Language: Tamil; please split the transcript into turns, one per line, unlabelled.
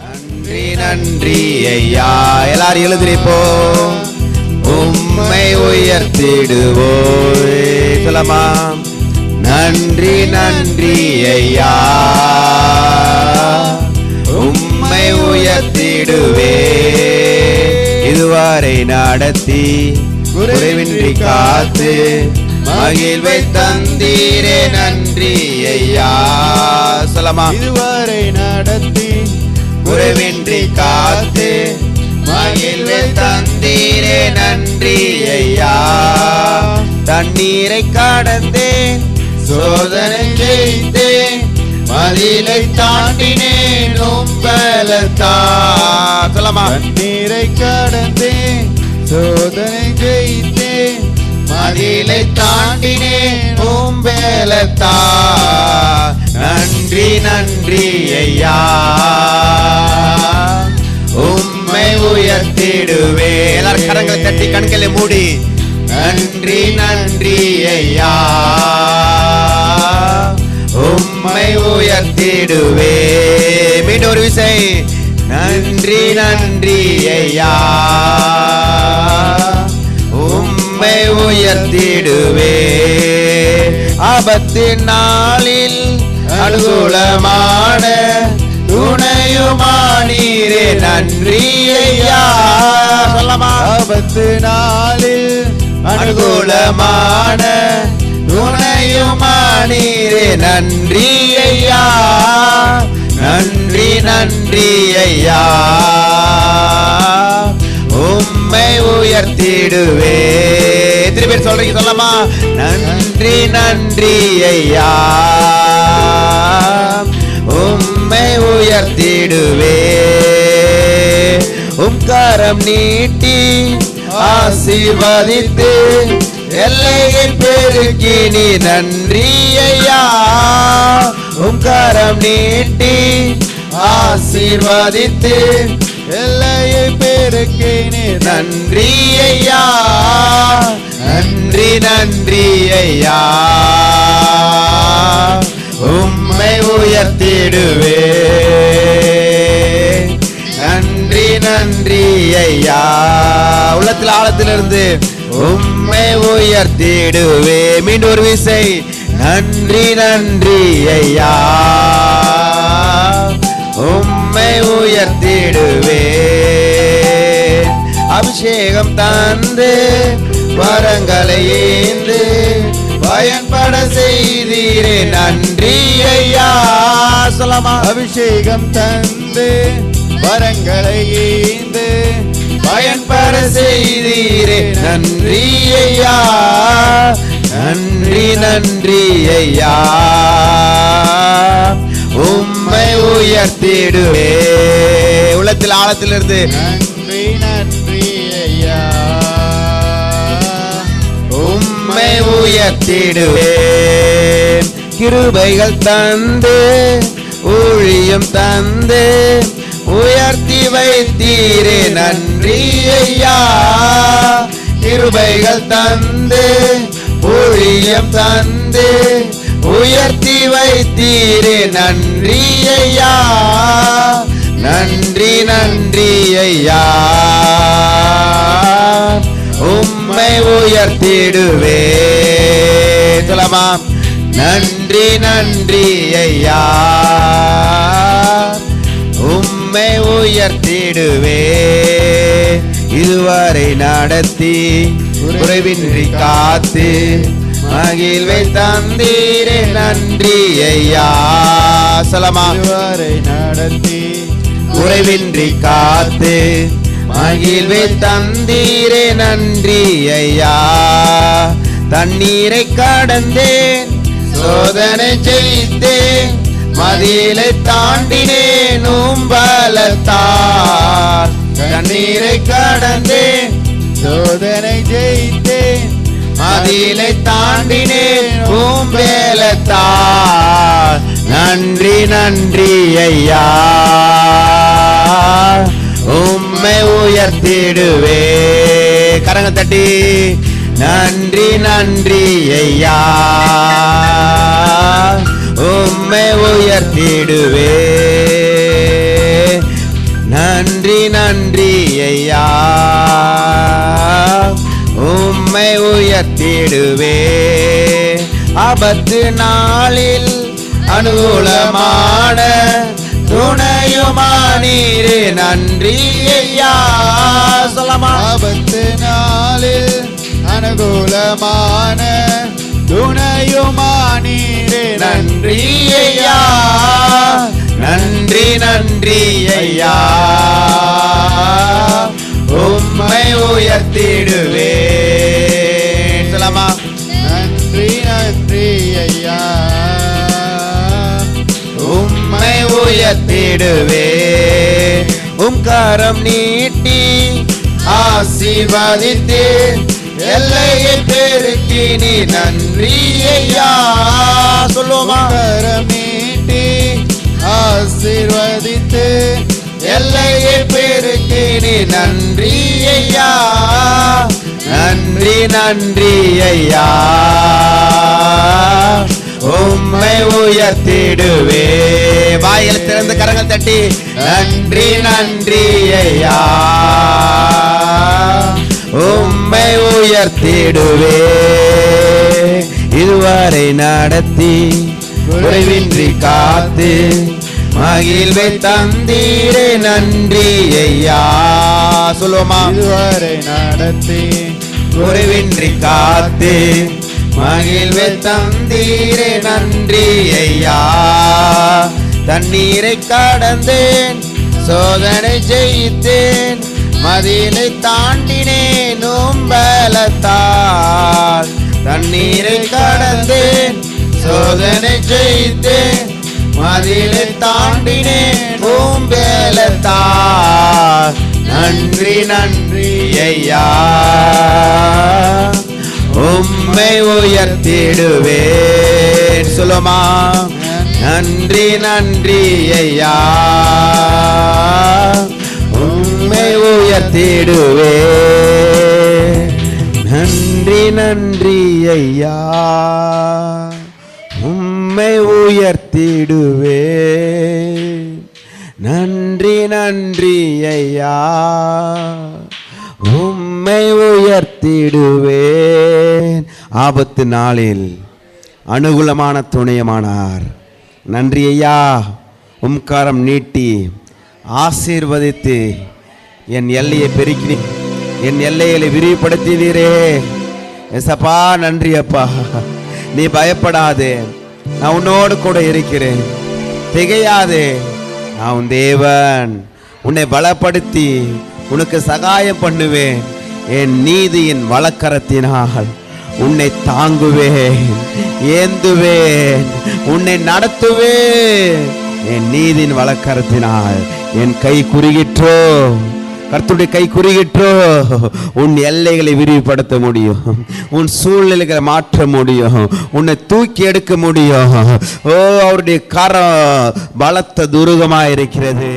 நன்றி நன்றி ஐயா. எல்லாரும் எழுதிரிப்போ. உம்மை உயர்த்திடுவோ சொல்லமா நன்றி நன்றி ஐயா. உம்மை உயர்த்திடுவே. இதுவரை நடத்தி குறைவின்றி காத்து மகிழ்வை தந்தீரே. நன்றி ஐயா. சொல்லமா
இதுவரை நடத்தி
குறைவின்றி காத்து மகிழ்வு தந்தீரே நன்றி ஐயா. தண்ணீரை கடந்தேன் சோதனை ஜெயித்தேன் மதிலை தாண்டினேன் உம்பலத்தா. சொல்லமா
தண்ணீரை கடந்தேன் சோதனை ஜெயித்தேன்
மதிலை தாண்டினேன் உம்பலத்தா. நன்றி நன்றி ஐயா. உயர்த்திடுவே எல்லாரும் கரங்களை தட்டி கண்களை மூடி. நன்றி நன்றி ஐயா. உம்மை உயர்த்திடுவே மீண்டும் ஒரு விசை. நன்றி நன்றி ஐயா. உம்மை உயர்த்திடுவே ஆபத்து நாளில் அனுகூலமான துணையுமானீரே நன்றி ஐயா சொல்லமா
ஆபத்து நாளில்
அனுகூலமான துணையுமானீரே நன்றி ஐயா நன்றி நன்றி ஐயா உம்மை உயர்த்திடுவே. பேர் சொல்றீங்க சொல்லமா நன்றி நன்றி ஐயா உயர்த்திடுவே. உம்காரம் நீட்டி ஆசீர்வதித்து எல்லையை பெருக்கி நீ நன்றி ஐயா. உம்காரம் நீட்டி ஆசீர்வதித்து
எல்லையை பெருக்கி நீ
நன்றி ஐயா. நன்றி நன்றி ஐயா. உம் உம்மை உயர்த்திடுவே நன்றி நன்றி ஐயா. உள்ளத்தில் ஆழத்திலிருந்து உம்மை உயர்த்திடுவே மீண்டும் ஒரு விசை. நன்றி நன்றி ஐயா. உம்மை உயர்த்திடுவே அபிஷேகம் தந்து வரங்களை ஏந்து பயன்பட செய்தீரே நன்றி ஐயா. சொல்லமா?
அபிஷேகம் தந்து வரங்களை ஈந்து
பயன்பட செய்தீரே நன்றி ஐயா. நன்றி நன்றி ஐயா. உம்மை உயர்த்திடுவே. உள்ளத்தில் ஆழத்திலிருந்து
நன்றி நன்றி.
உயர்த்திடுவேன் கிருபைகள் தந்து ஊழியம் தந்து உயர்த்தி வைத்தீரே நன்றி ஐயா. கிருபைகள் தந்து ஊழியம் தந்து உயர்த்தி வைத்தீரே நன்றி ஐயா. நன்றி நன்றி ஐயா. உம்மை உயர்த்திடுவே சொல்லமா நன்றி நன்றி ஐயா. உம்மை உயர்த்திடுவே இதுவரை நடத்தி குறைவின்றி காத்து மகிழ்வை தந்தீரே நன்றி ஐயா. சொல்லமா
இதுவரை நடத்தி
குறைவின்றி காத்து மகிழ்வை தந்தீரே நன்றி ஐயா. தண்ணீரை கடந்தேன் சோதனை ஜெயித்தேன் மதியிலை தாண்டினேன் உம்பலத்தார் தண்ணீரை கடந்தேன்
சோதனை ஜெயித்தேன்
மதியிலை தாண்டினேன் பூம்பேலத்தார் நன்றி நன்றி ஐயா. ஓம் உம்மை உயர்த்திடுவே. கரங்க தட்டி. நன்றி நன்றி ஐயா. உம்மை உயர்த்திடுவே. நன்றி நன்றி ஐயா. உம்மை உயர்த்திடுவே. ஆபத்து நாளில் அனுகூலமான துணையுமானீரே நன்றி ஐயா. சொல்லமா
ஆபத்து நாளில் அனுகூலமான துணையுமானீரே
நன்றி ஐயா. நன்றி நன்றி ஐயா. உம்மை உயர்த்திடுவே உயர்த்திடுவே உம் கரம் நீட்டி ஆசீர்வதித்து எல்லையை பெருக்கி நீ நன்றி ஐயா சொல்லுவோமா
கரம் நீட்டி ஆசீர்வதித்து
எல்லையை பெருக்கி நீ நன்றி ஐயா நன்றி நன்றி ஐயா உம்மை உயர்த்திடு வாயில் திறந்து கரங்கள் தட்டி நன்றி நன்றி ஐயா. உம்மை உயர்த்திடுவே. இதுவரை நடத்தி குறைவின்றி காத்து மகிழ்வை தந்தீரே நன்றி ஐயா. சொல்லுவோமா?
இதுவரை நடத்தி
குறைவின்றி காத்து மகிழ்வை தந்தீரே நன்றி ஐயா. தண்ணீரை கடந்தேன் சோதனை ஜெயித்தேன் மதிலை தாண்டினேன் நோம்பலத்தால் தண்ணீரை கடந்தேன் சோதனை ஜெயித்தேன் மதிலை தாண்டினேன் நோம்பலத்தால் நன்றி நன்றி ஐயா. உம்மை உயர்த்திடுவேன். சொல்லுமா நன்றி நன்றி ஐயா. உம்மை உயர்த்திடுவே. நன்றி நன்றி ஐயா. உம்மை உயர்த்திடுவே. நன்றி நன்றி ஐயா. உம்மை உயர்த்திடுவேன். ஆபத்து நாளில் அனுகூலமான துணையமானார். நன்றி ஐயா உம்காரம் நீட்டி ஆசீர்வதித்து என் எல்லையை பெருக்கி என் எல்லைகளை விரிவுபடுத்தினீரே. எசப்பா நன்றி அப்பா நீ பயப்படாதே. நான் உன்னோடு கூட இருக்கிறேன். திகையாதே. நான் உன் தேவன். உன்னை பலப்படுத்தி உனக்கு சகாயம் பண்ணுவேன். என் நீதியின் வழக்கரத்தினால். உன்னை தாங்குவேன் ஏந்துவேன் உன்னை நடத்துவேன். என் நீதின் வழக்கரத்தினால் என் கை குறுகிற்றோ கர்த்துடைய கை குறுகிற்றோ உன் எல்லைகளை விரிவுபடுத்த முடியும். உன் சூழ்நிலைகளை மாற்ற முடியும். உன்னை தூக்கி எடுக்க முடியும். ஓ அவருடைய கரம் பலத்த துருகமாக இருக்கிறது